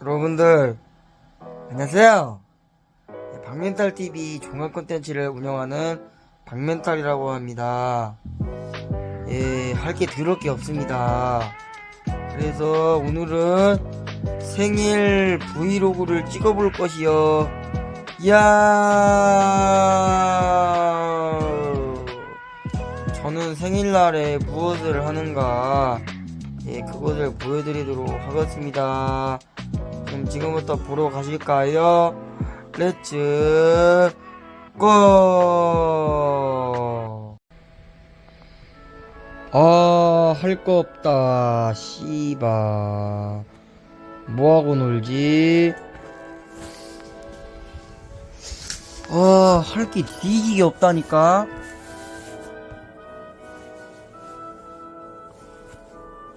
여러분들 안녕하세요. 네, 박멘탈 TV 종합 콘텐츠를 운영하는 박멘탈이라고 합니다. 예, 할 게 더럽게 없습니다. 그래서 오늘은 생일 브이로그를 찍어볼 것이요. 이야, 저는 생일날에 무엇을 하는가, 예, 그것을 보여드리도록 하겠습니다. 그럼 지금부터 보러 가실까요? 렛츠 고! 아, 할 거 없다. 씨바. 뭐하고 놀지? 아, 할 게 뒤지게 없다니까?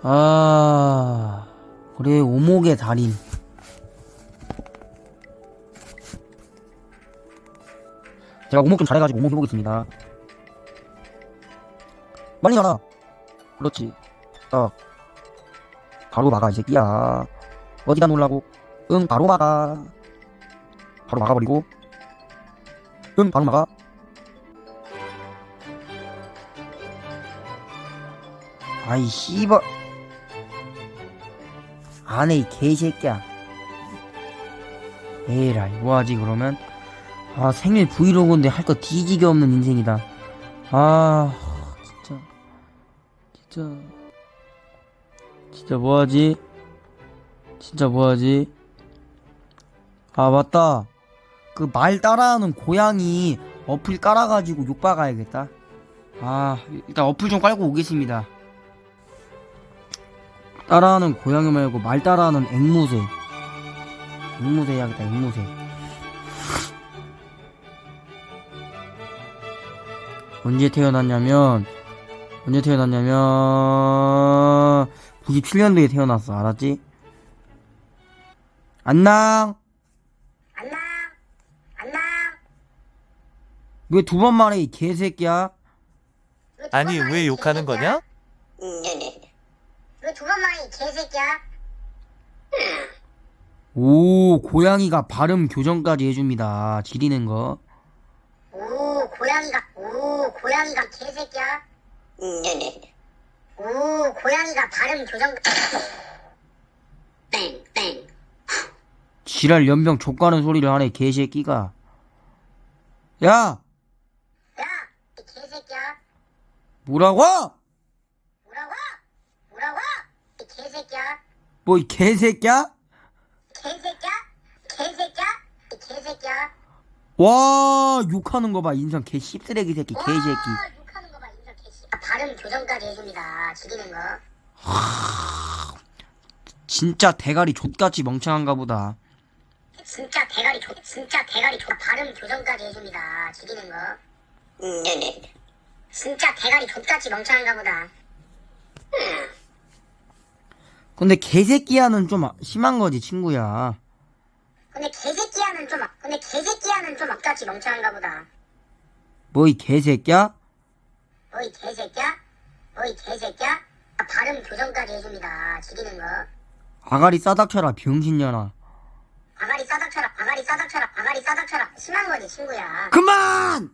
아, 그래, 오목의 달인. 제가 오목 좀 잘해가지고 오목 해보겠습니다. 빨리 가라. 그렇지. 딱. 바로 막아, 이 새끼야. 어디다 놀라고? 응, 바로 막아. 바로 막아버리고. 응, 바로 막아. 아이, 씨발. 안해, 이 개새끼야. 에라이, 뭐하지, 그러면? 아, 생일 브이로그인데 할 거 뒤지게 없는 인생이다. 아, 진짜. 진짜. 진짜 뭐하지? 진짜 뭐하지? 아, 맞다. 그 말 따라하는 고양이 어플 깔아가지고 욕 박아야겠다. 아, 일단 어플 좀 깔고 오겠습니다. 따라하는 고양이 말고 말 따라하는 앵무새. 앵무새 해야겠다, 앵무새. 언제 태어났냐면, 언제 태어났냐면, 97년도에 태어났어, 알았지? 안녕! 안녕. 안녕. 왜 두 번 말해, 이 개새끼야? 아니 왜 욕하는 거냐? 왜 두 번 말해 이 개새끼야? 오, 고양이가 발음 교정까지 해줍니다. 지리는 거. 오 고양이가 오 고양이가 개새끼야? 오 고양이가 발음 교정. 땡땡. 지랄 연병 족가는 소리를 하네, 개새끼가. 야! 야, 이 개새끼야. 뭐라고? 뭐라고? 뭐라고? 이 개새끼야. 뭐, 이? 개새끼야? 개새끼야? 이 개새끼야. 와, 욕하는 거 봐. 인성 개 씹쓰레기 새끼, 개새끼. 와, 욕하는 거 봐, 인성 개씨. 발음 교정까지 해줍니다. 지리는 거. 진짜 대가리 족같이 멍청한가 보다. 진짜 대가리 조, 진짜 대가리 조, 발음 교정까지 해줍니다. 지리는 거. 진짜 대가리 족같이 멍청한가 보다. 근데 개새끼야는 좀 심한 거지, 친구야. 근데 개새끼야는 좀, 악- 근데 개새끼야는 좀 악같이 멍청한가 보다. 뭐, 이 개새끼야? 어이 개새끼야? 어이 개새끼야? 아, 발음 교정까지 해줍니다. 지리는 거. 아가리 싸닥쳐라, 병신년아. 아가리 싸닥쳐라, 아가리 싸닥쳐라, 아가리 싸닥쳐라. 심한 거지, 친구야. 그만!